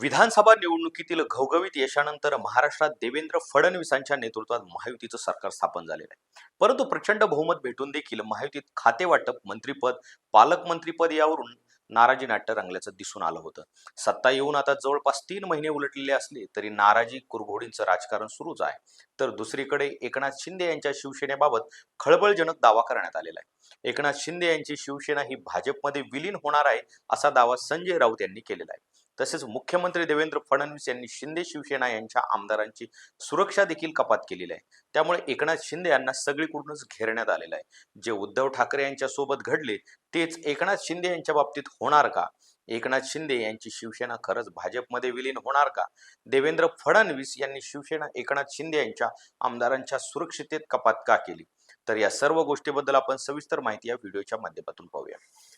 विधानसभा निवडणुकीतील घवघवीत यशानंतर महाराष्ट्रात देवेंद्र फडणवीसांच्या नेतृत्वात महायुतीचं सरकार स्थापन झालेलं आहे. परंतु प्रचंड बहुमत भेटून देखील महायुतीत खाते वाटप मंत्रीपद पालकमंत्रीपद यावरून नाराजी नाट्य रंगल्याचं दिसून आलं होतं. सत्ता येऊन आता जवळपास तीन महिने उलटलेले असले तरी नाराजी कुरघोडींचं राजकारण सुरूच आहे. तर दुसरीकडे एकनाथ शिंदे यांच्या शिवसेनेबाबत खळबळजनक दावा करण्यात आलेला आहे. एकनाथ शिंदे यांची शिवसेना ही भाजपमध्ये विलीन होणार आहे असा दावा संजय राऊत यांनी केलेला आहे. तसेच मुख्यमंत्री देवेंद्र फडणवीस यांनी शिंदे शिवसेना यांच्या आमदारांची सुरक्षा देखील कपात केलेली आहे. त्यामुळे एकनाथ शिंदे यांना सगळीकडूनच घेरण्यात आलेलं आहे. जे उद्धव ठाकरे यांच्या सोबत घडले तेच एकनाथ शिंदे यांच्या बाबतीत होणार का? एकनाथ शिंदे यांची शिवसेना खरंच भाजपमध्ये विलीन होणार का? देवेंद्र फडणवीस यांनी शिवसेना एकनाथ शिंदे यांच्या आमदारांच्या सुरक्षितेत कपात का केली? तर या सर्व गोष्टीबद्दल आपण सविस्तर माहिती या व्हिडिओच्या माध्यमातून पाहूया.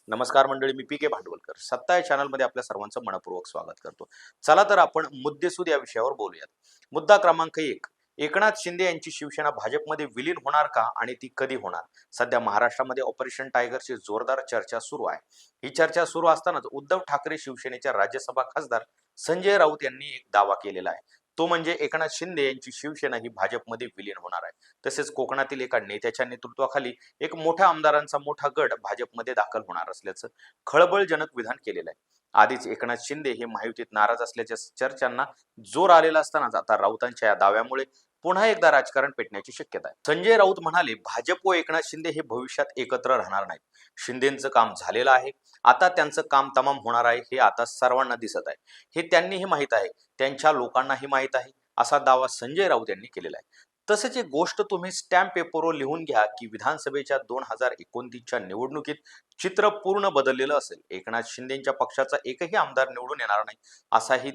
नमस्कार मंडळी मी पी के भांडवलकर. सत्ता या चॅनलमध्ये आपल्या सर्वांचं मनपूर्वक स्वागत करतो. चला तर आपण मुद्देसूद या विषयावर बोलूयात. मुद्दा क्रमांक एक एकनाथ शिंदे यांची शिवसेना भाजपमध्ये विलीन होणार का आणि ती कधी होणार? सध्या महाराष्ट्रामध्ये ऑपरेशन टायगरची जोरदार चर्चा सुरू आहे. ही चर्चा सुरू असतानाच उद्धव ठाकरे शिवसेनेच्या राज्यसभा खासदार संजय राऊत यांनी एक दावा केलेला आहे. तो म्हणजे एकनाथ शिंदे यांची शिवसेना ही भाजपमध्ये विलीन होणार आहे. तसेच कोकणातील एका नेत्याच्या नेतृत्वाखाली एक मोठ्या आमदारांचा मोठा गट भाजपमध्ये दाखल होणार असल्याचं खळबळजनक विधान केलेलं आहे. आधीच एकनाथ शिंदे हे महायुतीत नाराज असल्याच्या चर्चांना जोर आलेला असतानाच आता राऊतांच्या या दाव्यामुळे पुन्हा एकदा राजकारण पेटण्याची शक्यता आहे. संजय राऊत म्हणाले भाजप व एकनाथ शिंदे हे भविष्यात एकत्र राहणार नाहीत. शिंदेचं काम झालेलं आहे. आता त्यांचं काम तमाम होणार आहे हे आता सर्वांना दिसत आहे. हे त्यांनीही माहीत आहे. त्यांच्या लोकांनाही माहीत आहे. असा दावा संजय राऊत यांनी केलेला आहे. तसेच एक गोष्ट तुम्ही स्टॅम्प पेपरवर लिहून घ्या की विधानसभेच्या दोन हजार एकोणतीसच्या निवडणुकीत चित्र पूर्ण बदललेलं असेल. एकनाथ शिंदेच्या पक्षाचा एकही आमदार निवडून येणार नाही असाही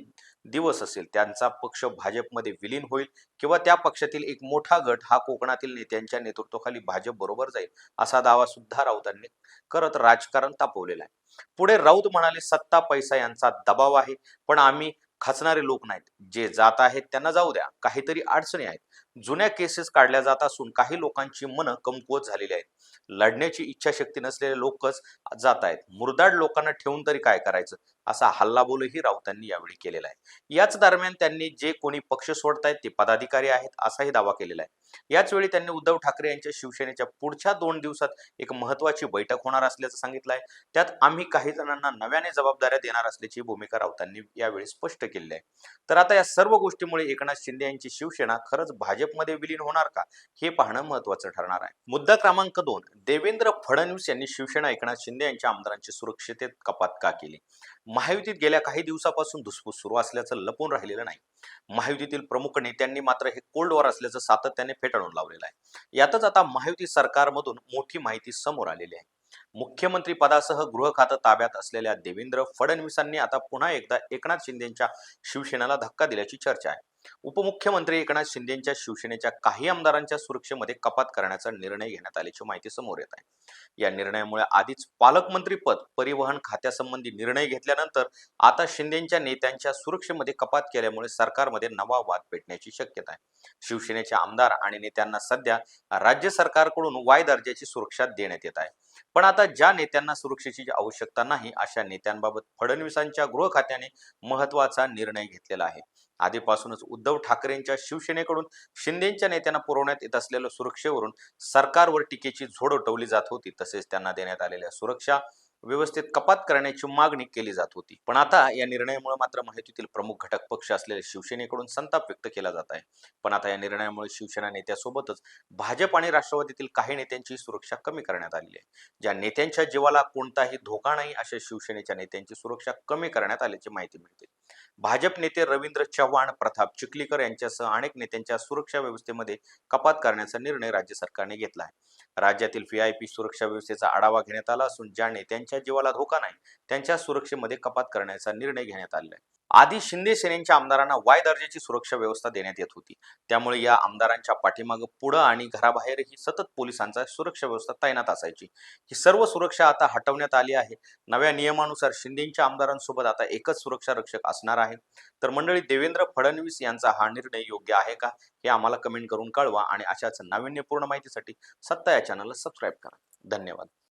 दिवस असेल. त्यांचा पक्ष भाजपमध्ये विलीन होईल किंवा त्या पक्षातील एक मोठा गट हा कोकणातील नेत्यांच्या नेतृत्वाखाली भाजप बरोबर जाईल असा दावा सुद्धा राऊतांनी करत राजकारण तापवलेला आहे. पुढे राऊत म्हणाले सत्ता पैसा यांचा दबाव आहे. पण आम्ही खचणारे लोक नाहीत. जे जात आहेत त्यांना जाऊ द्या. काहीतरी अडचणी आहेत. जुन्या केसेस काढल्या जात असून काही लोकांची मनं कमकुवत झालेली आहेत. लढण्याची इच्छाशक्ती नसलेले लोकच जात आहेत. मुरदाड लोकांना ठेवून तरी काय करायचं? असा हल्लाबोलही राऊतांनी यावेळी केलेला आहे. याच दरम्यान त्यांनी जे कोणी पक्ष सोडतायत ते पदाधिकारी आहेत असाही दावा केलेला आहे. याच वेळी त्यांनी उद्धव ठाकरे यांच्या शिवसेनेच्या पुढच्या दोन दिवसात एक महत्वाची बैठक होणार असल्याचं सांगितलं आहे. त्यात आम्ही काही जणांना नव्याने जबाबदाऱ्या देणार असल्याची भूमिका राऊतांनी यावेळी स्पष्ट केली आहे तर आता या सर्व गोष्टीमुळे एकनाथ शिंदे यांची शिवसेना खरंच भाजपमध्ये विलीन होणार का? हे पाहणं महत्वाचं ठरणार आहे. मुद्दा क्रमांक दोन देवेंद्र फडणवीस यांनी शिवसेना एकनाथ शिंदे यांच्या आमदारांची सुरक्षितेत कपात का केली? महायुतीत गेल्या काही दिवसापासून धुसफूस सुरू असल्याचं लपून राहिलेलं नाही. महायुतीतील प्रमुख नेत्यांनी मात्र हे कोल्ड वॉर असल्याचं सातत्याने फेटाळून लावलेलं आहे. यातच आता महायुती सरकारमधून मोठी माहिती समोर आलेली आहे. मुख्यमंत्री पदासह गृह खातं ताब्यात असलेल्या देवेंद्र फडणवीसांनी आता पुन्हा एकदा एकनाथ शिंदेच्या शिवसेनेला धक्का दिल्याची चर्चा आहे. उपमुख्यमंत्री एकनाथ शिंदेच्या शिवसेनेच्या काही आमदारांच्या सुरक्षेमध्ये कपात करण्याचा निर्णय घेण्यात आल्याची माहिती समोर येत आहे. या निर्णयामुळे आधीच पालकमंत्री पद परिवहन खात्यासंबंधी निर्णय घेतल्यानंतर आता शिंदेच्या नेत्यांच्या सुरक्षेमध्ये कपात केल्यामुळे सरकारमध्ये नवा वाद पेटण्याची शक्यता आहे. शिवसेनेचे आमदार आणि नेत्यांना सध्या राज्य सरकारकडून वाय दर्जाची सुरक्षा देण्यात येत आहे. पण आता ज्या नेत्यांना सुरक्षेची आवश्यकता नाही अशा नेत्यांबाबत फडणवीसांच्या गृह खात्याने महत्त्वाचा निर्णय घेतलेला आहे. आधीपासूनच उद्धव ठाकरेंच्या शिवसेनेकडून शिंदेच्या नेत्यांना पुरवण्यात येत असलेल्या सुरक्षेवरून सरकारवर टीकेची झोड उठवली जात होती. तसेच त्यांना देण्यात आलेल्या सुरक्षा व्यवस्थेत कपात करण्याची मागणी केली जात होती. पण आता या निर्णयामुळे मात्र माहितीतील प्रमुख घटक पक्ष असलेल्या शिवसेनेकडून संताप व्यक्त केला जात आहे. पण आता या निर्णयामुळे शिवसेना नेत्यासोबतच भाजप आणि राष्ट्रवादीतील काही नेत्यांची सुरक्षा कमी करण्यात आली आहे. ज्या नेत्यांच्या जीवाला कोणताही धोका नाही अशा शिवसेनेच्या नेत्यांची सुरक्षा कमी करण्यात आल्याची माहिती मिळते. भाजप नेते रवींद्र चव्हाण प्रताप चिखलीकर यांच्यासह अनेक नेत्यांच्या सुरक्षा व्यवस्थेमध्ये कपात करण्याचा निर्णय राज्य सरकारने घेतला आहे. राज्यातील व्हीआयपी सुरक्षा व्यवस्थेचा आढावा घेण्यात आला असून ज्या नेत्यांच्या जीवाला धोका नाही त्यांच्या सुरक्षेमध्ये कपात करण्याचा निर्णय घेण्यात आलेला आहे. आधी शिंदे सेनेच्या आमदारांना वाय दर्जाची सुरक्षा व्यवस्था देण्यात येत होती. त्यामुळे या आमदारांच्या पाठीमागं पुढं आणि घराबाहेरही सतत पोलिसांचा सुरक्षा व्यवस्था तैनात असायची. ही सर्व सुरक्षा आता हटवण्यात आली आहे. नव्या नियमानुसार शिंदेच्या आमदारांसोबत आता एकच सुरक्षा रक्षक असणार आहे. तर मंडळी देवेंद्र फडणवीस यांचा हा निर्णय योग्य आहे का? हे आम्हाला कमेंट करून कळवा आणि अशाच नाविन्यपूर्ण माहितीसाठी सत्ता या चॅनलला सबस्क्राईब करा. धन्यवाद.